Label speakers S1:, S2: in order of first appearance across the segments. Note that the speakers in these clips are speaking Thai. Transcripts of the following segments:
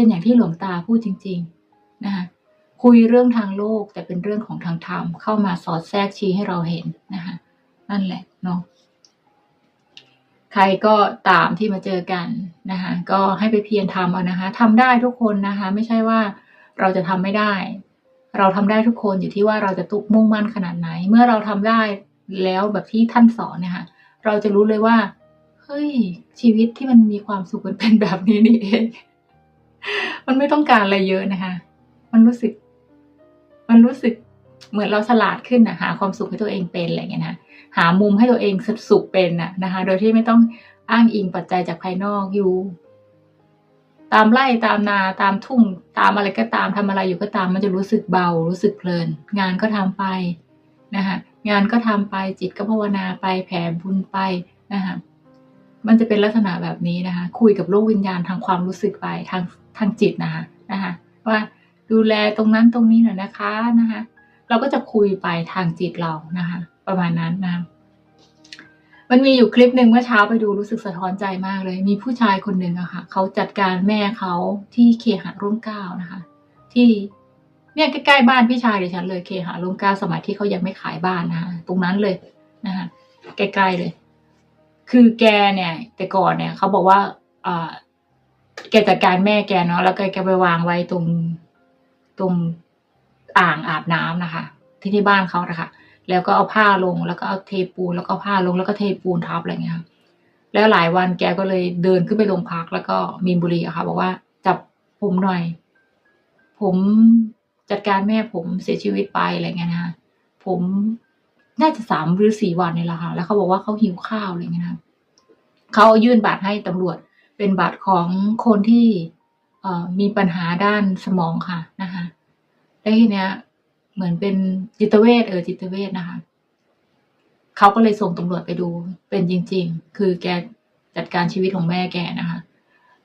S1: เป็นอย่างที่หลวงตาพูดจริง ๆ นะคะคุยเรื่องทางโลกแต่เป็นเรื่องของทางธรรมเข้ามาสอดแทรกชี้ให้เราเห็นนะคะนั่นแหละเนาะใครก็ตามที่มาเจอกันนะคะก็ให้ไปเพียรทำเอานะคะทำได้ทุกคนนะคะ ไม่ใช่ว่าเราจะทำไม่ได้ เราทำได้ทุกคนอยู่ที่ว่าเราจะตุกมุ่งมั่นขนาดไหน เมื่อเราทำได้แล้วแบบที่ท่านสอนเนี่ยค่ะเราจะรู้เลยว่าเฮ้ยชีวิตที่มันมีความสุขมันเป็นแบบนี้นี่เอง มันไม่ต้องการอะไรเยอะนะคะ มันรู้สึก มันรู้สึกเหมือนเราฉลาดขึ้นนะหาความสุขให้ตัวเองเป็นอะไรเงี้ยนะหามุมให้ตัวเองสุขเป็นน่ะนะคะ โดยที่ไม่ต้องอ้างอิงปัจจัยจากภายนอกอยู่ ตามไร่ตามนาตามทุ่ง ตามอะไรก็ตามทำอะไรอยู่ก็ตาม มันจะรู้สึกเบา รู้สึกเพลิน งานก็ทำไปนะคะงานก็ทำไปจิตก็ภาวนาไปแผ่บุญไปนะคะ มันจะเป็นลักษณะแบบนี้นะคะ คุยกับโลกวิญญาณทางความรู้สึกไปทางทางจิตนะคะนะคะว่าดูแลตรงนั้นตรงนี้หน่อยนะคะนะคะ เราก็จะคุยไปทางจิตเรานะคะ ประมาณนั้นนะมันมีอยู่คลิปหนึ่งเมื่อเช้าไปดูรู้สึกสะท้อนใจมากเลย มีผู้ชายคนหนึ่งอะค่ะเขาจัดการแม่เขาที่เคหะร่มเก้านะคะ ที่เนี่ยใกล้ๆบ้านพี่ชายดิฉันเลยเคหะร่มเก้าสมัยที่เขายังไม่ขายบ้านนะคะตรงนั้นเลยนะคะใกล้ๆเลย คือแกเนี่ย แต่ก่อนเนี่ยเขาบอกว่าอ่าแกจัดการแม่แกเนาะแล้วก็แกไปวางไว้ตรงตรงอ่างอาบน้ำนะคะ ที่ที่บ้านเขานะคะแล้วก็เอาผ้าลงแล้วก็เอาเทปูนแล้วก็ผ้าลงแล้วก็เทปูนทับอะไรเงี้ยค่ะแล้วหลายวันแกก็เลยเดินขึ้นไปโรงพักแล้วก็มีนบุรีอะค่ะ บอกว่าจับผมหน่อย ผมจัดการแม่ผมเสียชีวิตไปอะไรเงี้ยนะคะผม น่าจะสามหรือสี่วันนี่แหละค่ะ แล้วเขาบอกว่าเขาหิวข้าวอะไรเงี้ยนะคะเขายื่นบัตรให้ตำรวจ เป็นบัตรของคนที่เอมีปัญหาด้านสมองค่ะนะคะแล้วทีเนี้ย เหมือนเป็นจิตเวชเออจิตเวชนะคะเขาก็เลยส่งตำรวจไปดู เป็นจริง ๆ คือแกจัดการชีวิตของแม่แกนะคะ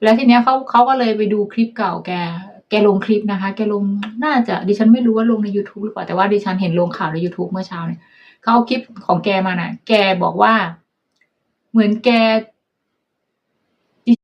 S1: แล้วทีเนี้ยเขาเขาก็เลยไปดูคลิปเก่าแก แกลงคลิปนะคะ แกลงน่าจะดิฉันไม่รู้ว่าลงใน youtube หรือเปล่าแต่ว่าดิฉันเห็นลงข่าวใน youtube เมื่อเช้าเนี่ย เขาเอาคลิปของแกมาน่ะ แกบอกว่า เหมือนแก